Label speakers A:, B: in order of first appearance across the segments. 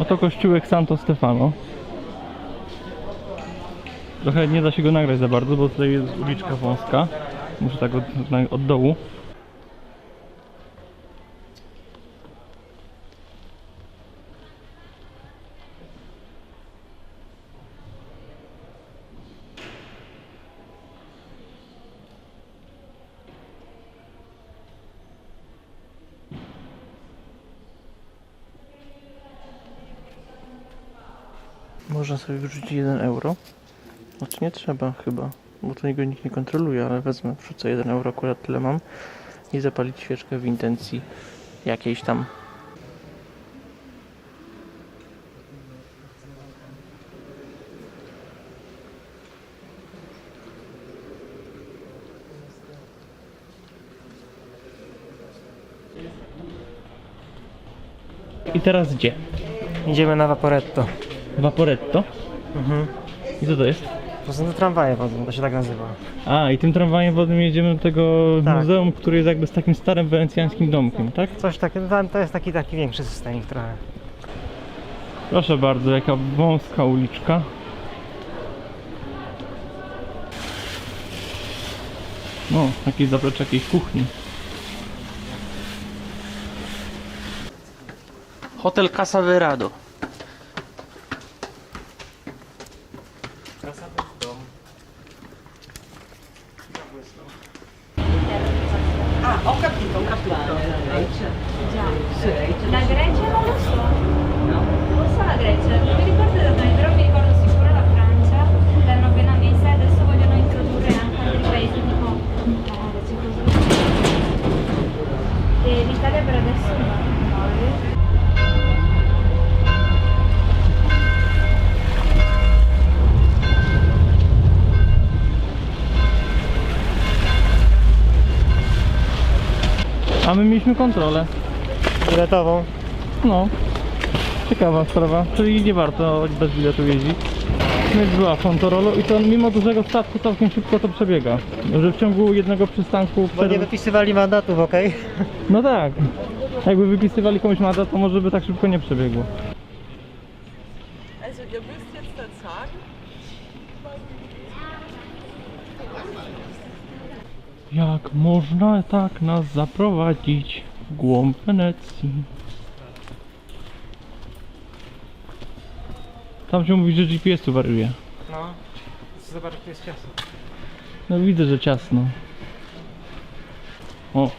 A: Oto kościółek Santo Stefano. Trochę nie da się go nagrać za bardzo, bo tutaj jest uliczka wąska. Muszę tak od, od dołu. Można sobie wyrzucić 1 euro. Znaczy nie trzeba chyba, bo to niego nikt nie kontroluje, ale wezmę, wrzucę 1 euro, akurat tyle mam i zapalić świeczkę w intencji jakiejś tam. I teraz gdzie?
B: Idziemy na Vaporetto.
A: Vaporetto?
B: Mhm.
A: I co to jest?
B: To są te tramwaje wodne, to się tak nazywa.
A: A, i tym tramwajem wodnym jedziemy do tego
B: Tak.
A: muzeum, który jest jakby z takim starym wenecjańskim domkiem, tak?
B: Coś takiego, tam to jest taki, taki większy systemik trochę.
A: Proszę bardzo, jaka wąska uliczka. No, jakieś zaplecze jakiejś kuchni. Hotel Casa Verado.
C: Ah, ho capito, ho capito.
D: La Grecia non lo so. Non so la Grecia, non mi ricordo da dove, però mi ricordo sicuro la Francia, l'hanno appena messa e adesso vogliono introdurre anche altri paesi tipo eh, la. E l'Italia per adesso no. no.
A: A my mieliśmy kontrolę.
B: Biletową.
A: No, ciekawa sprawa, czyli nie warto bez biletu jeździć. No i była Fontorolo i to mimo dużego statku całkiem szybko to przebiega. Że w ciągu jednego przystanku...
B: Bo nie wypisywali mandatów, okej?
A: No tak. Jakby wypisywali komuś mandat, to może by tak szybko nie przebiegło. Jak można tak nas zaprowadzić w głąb Wenecji? Tam się mówi, że GPS tu wariuje.
B: No. Zobacz, jak to jest ciasno.
A: No widzę, że ciasno. O.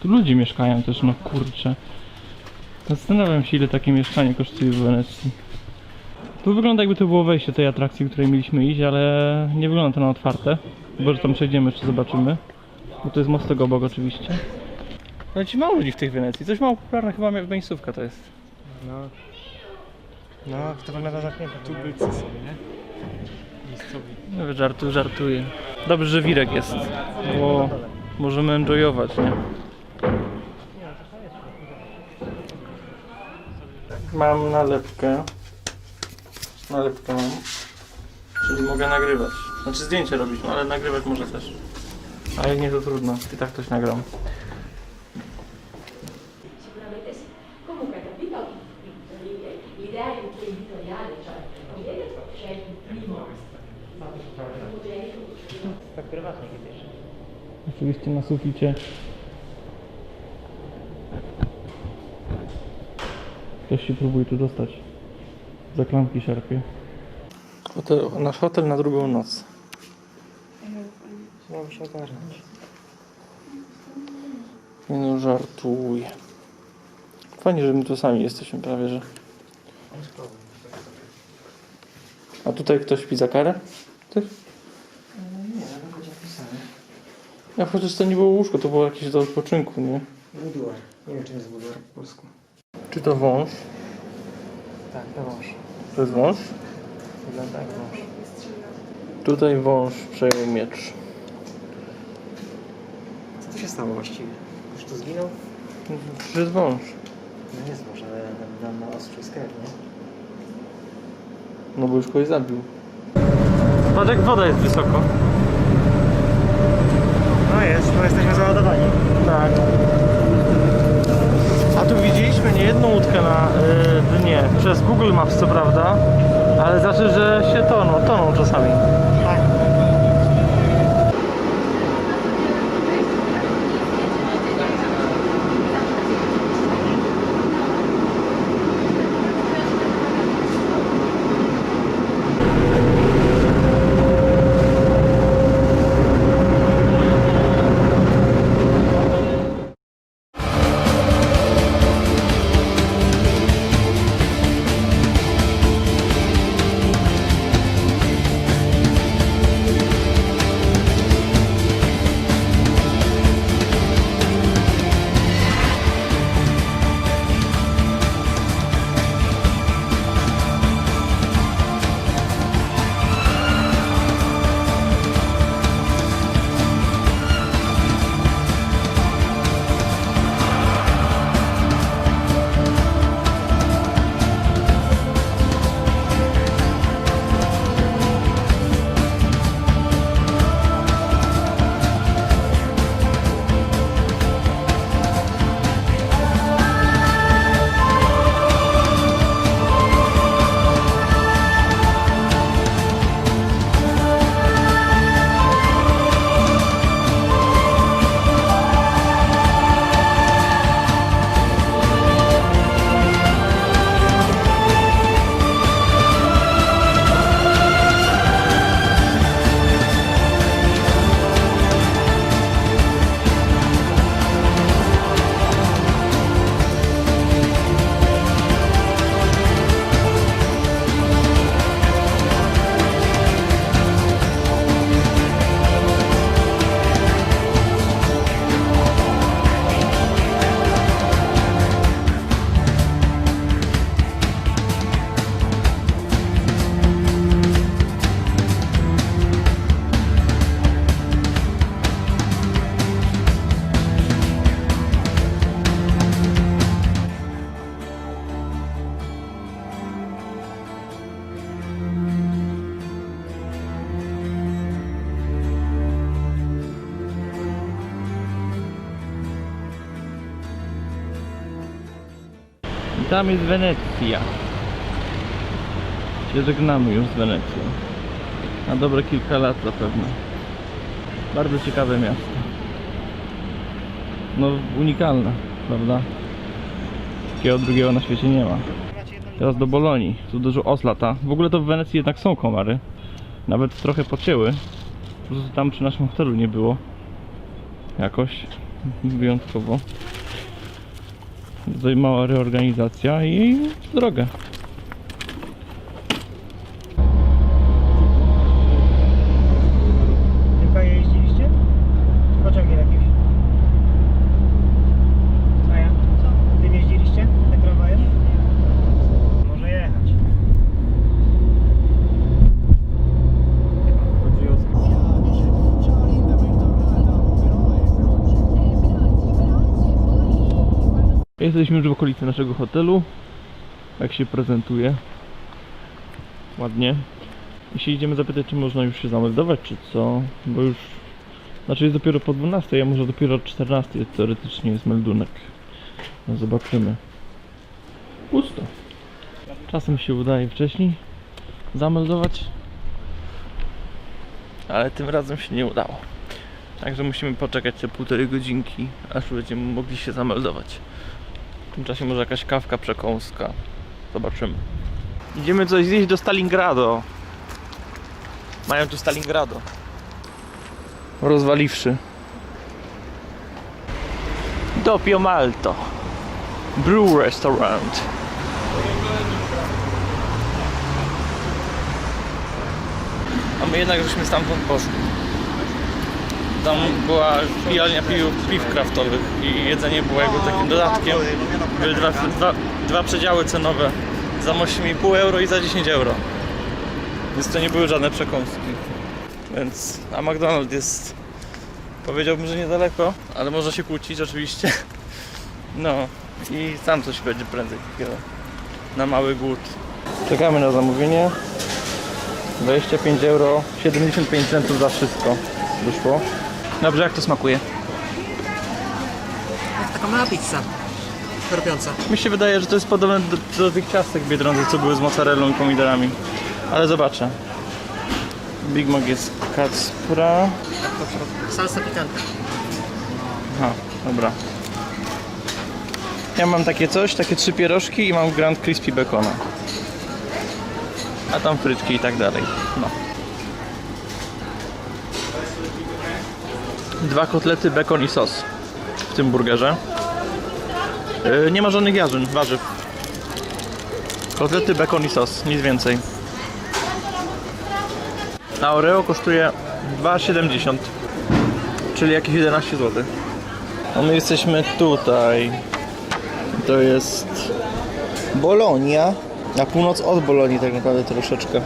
A: Tu ludzie mieszkają też, no kurczę. Zastanawiam się, ile takie mieszkanie kosztuje w Wenecji. Tu wygląda jakby to było wejście tej atrakcji, w której mieliśmy iść, ale nie wygląda to na otwarte. Chyba, że tam przejdziemy, jeszcze zobaczymy. Bo to jest mostek obok oczywiście. Ale ci mało ludzi w tej Wenecji. Coś mało popularne chyba miejscówka to jest.
B: No. No, to wygląda zamknięte. Tu
E: Tubylcy są, nie? Miejscowi.
A: No żartuję, żartuję. Dobrze, że wirek jest, bo możemy enjoyować, nie? Mam nalepkę. Nalepkę mam. Czyli mogę nagrywać. Znaczy zdjęcie robić, no ale nagrywać może też. A jak nie to trudno, i tak coś nagram.
B: Tak.
A: Oczywiście na suficie. Ktoś się próbuje tu dostać. Za klamki szarpie. Hotel, nasz hotel na drugą noc.
B: Trzeba się ogarnąć.
A: Nie no, żartuję. Fajnie, że my tu sami jesteśmy prawie, że. A tutaj ktoś śpi za karę? Ty?
B: Nie, nawet będzie napisane.
A: Ja chociaż to nie było łóżko, to było jakieś do odpoczynku, nie?
B: Buduar. Nie wiem, czy jest buduar po polsku.
A: Czy to wąż?
B: Tak, to wąż.
A: To jest wąż?
B: Wygląda jak wąż.
A: Tutaj wąż przejął miecz.
B: Co tu się stało właściwie? Już tu zginął?
A: To jest wąż.
B: No nie jest wąż, ale na, na, na ostrzu skarb, nie?
A: No bo już kogoś zabił. Patrz jak woda jest wysoko.
B: No jest, bo jesteśmy załadowani.
A: Tak. A tu widzisz? Znaleźliśmy nie jedną łódkę na y, dnie, przez Google tam jest Wenecja. Się żegnamy już z Wenecją. Na dobre kilka lat zapewne. Bardzo ciekawe miasto. No unikalne, prawda? Takiego drugiego na świecie nie ma. Teraz do Bolonii. Tu dużo os lata. W ogóle to w Wenecji jednak są komary. Nawet trochę pocięły. Po prostu tam przy naszym hotelu nie było. Jakoś wyjątkowo. Tutaj mała reorganizacja i drogę.
B: Tylko jeździliście? Czy pociągiem jakimś? A ja? Co? Tym jeździliście? Tym tramwajem? Może jechać.
A: Jesteśmy już w okolicy naszego hotelu. Jak się prezentuje. Ładnie. I się idziemy zapytać, czy można już się zameldować, czy co. Bo już... Znaczy jest dopiero po 12, a może dopiero o 14 teoretycznie jest meldunek. No zobaczymy. Pusto. Czasem się udaje wcześniej zameldować. Ale tym razem się nie udało. Także musimy poczekać te półtorej godzinki, aż będziemy mogli się zameldować. W tym czasie może jakaś kawka przekąska. Zobaczymy. Idziemy coś zjeść do Stalingrado. Mają tu Stalingrado. Rozwaliwszy. Doppio Malto. Brew Restaurant. A my jednak żeśmy stamtąd poszli. Tam była pijalnia piw, piw kraftowych i jedzenie było jakby takim dodatkiem. Były dwa, dwa, dwa przedziały cenowe za 8,5 euro i za 10 euro. Więc to nie były żadne przekąski. Więc, a McDonald's jest, powiedziałbym, że niedaleko, ale można się kłócić oczywiście. No i tam coś będzie prędzej takiego na mały głód. Czekamy na zamówienie. 25 euro, 75 centów za wszystko wyszło. Dobrze, jak to smakuje?
C: Taka mała pizza.
E: chrupiąca.
A: Mi się wydaje, że to jest podobne do, do tych ciastek biedronnych, co były z mozzarellą i pomidorami. Ale zobaczę. Big Mac jest kacpra.
B: Salsa pikanta.
A: Aha, dobra. Ja mam takie coś, takie trzy pierożki i mam Grand Crispy Bacona. A tam frytki i tak dalej. No. Dwa kotlety, bekon i sos w tym burgerze. Yy, nie ma żadnych jarzyn, warzyw. Kotlety, bekon i sos, nic więcej. A Oreo kosztuje 2,70 czyli jakieś 11 zł. A my jesteśmy tutaj. To jest Bolonia, na północ od Bolonii tak naprawdę troszeczkę.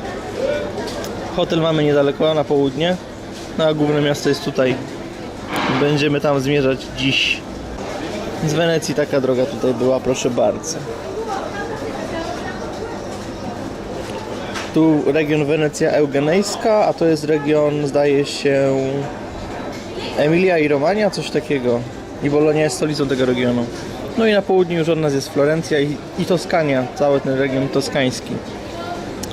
A: Hotel mamy niedaleko, na południe, no a główne miasto jest tutaj. Będziemy tam zmierzać dziś. Z Wenecji taka droga tutaj była, proszę bardzo. Tu region Wenecja Eugenejska, a to jest region, zdaje się, Emilia i Romania, coś takiego. I Bolonia jest stolicą tego regionu. No i na południu już od nas jest Florencja i, i Toskania, cały ten region toskański.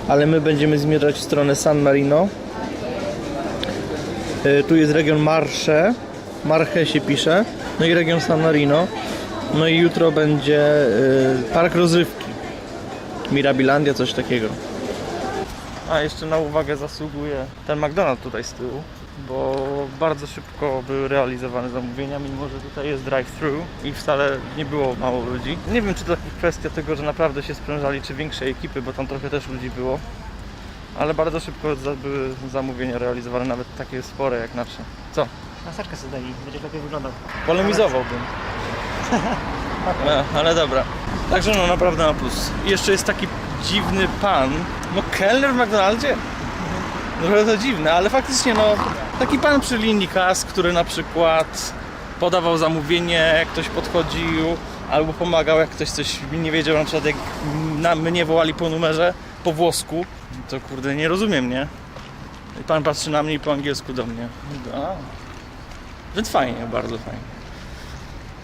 A: Ale my będziemy zmierzać w stronę San Marino. Y, Tu jest region Marche, Marche się pisze, no i region San Marino. No i jutro będzie y, park rozrywki. Mirabilandia, coś takiego. A jeszcze na uwagę zasługuje ten McDonald's tutaj z tyłu, bo bardzo szybko były realizowane zamówienia, mimo że tutaj jest drive-thru i wcale nie było mało ludzi. Nie wiem, czy to kwestia tego, że naprawdę się sprężali, czy większej ekipy, bo tam trochę też ludzi było. Ale bardzo szybko były zamówienia realizowane, nawet takie spore jak nasze. Co?
B: Maseczkę sobie daj, będzie lepiej wyglądał.
A: Polemizowałbym. No, ale dobra. Także no naprawdę na plus. I jeszcze jest taki dziwny pan. No kelner w McDonaldzie? Trochę to dziwne, ale faktycznie no taki pan przy linii kas, który na przykład podawał zamówienie, jak ktoś podchodził, albo pomagał, jak ktoś coś nie wiedział, na przykład jak na mnie wołali po numerze, po włosku, to kurde nie rozumiem, nie? I pan patrzy na mnie i po angielsku do mnie. A. Więc fajnie, bardzo fajnie.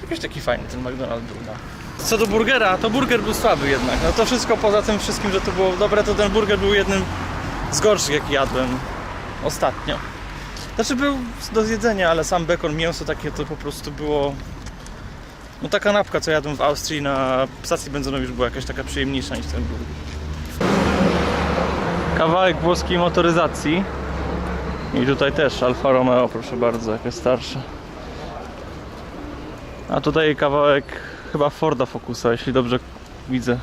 A: Jakiś taki fajny ten McDonald's był, no. Co do burgera, to burger był słaby jednak. No to wszystko poza tym wszystkim, że to było dobre, to ten burger był jednym z gorszych, jaki jadłem ostatnio. Znaczy był do zjedzenia, ale sam bekon, mięso takie to po prostu było... No ta kanapka, co jadłem w Austrii na stacji benzynowej już była jakaś taka przyjemniejsza niż ten burger. Kawałek włoskiej motoryzacji. I tutaj też Alfa Romeo, proszę bardzo, jakaś starsza. A tutaj kawałek chyba Forda Focusa, jeśli dobrze widzę.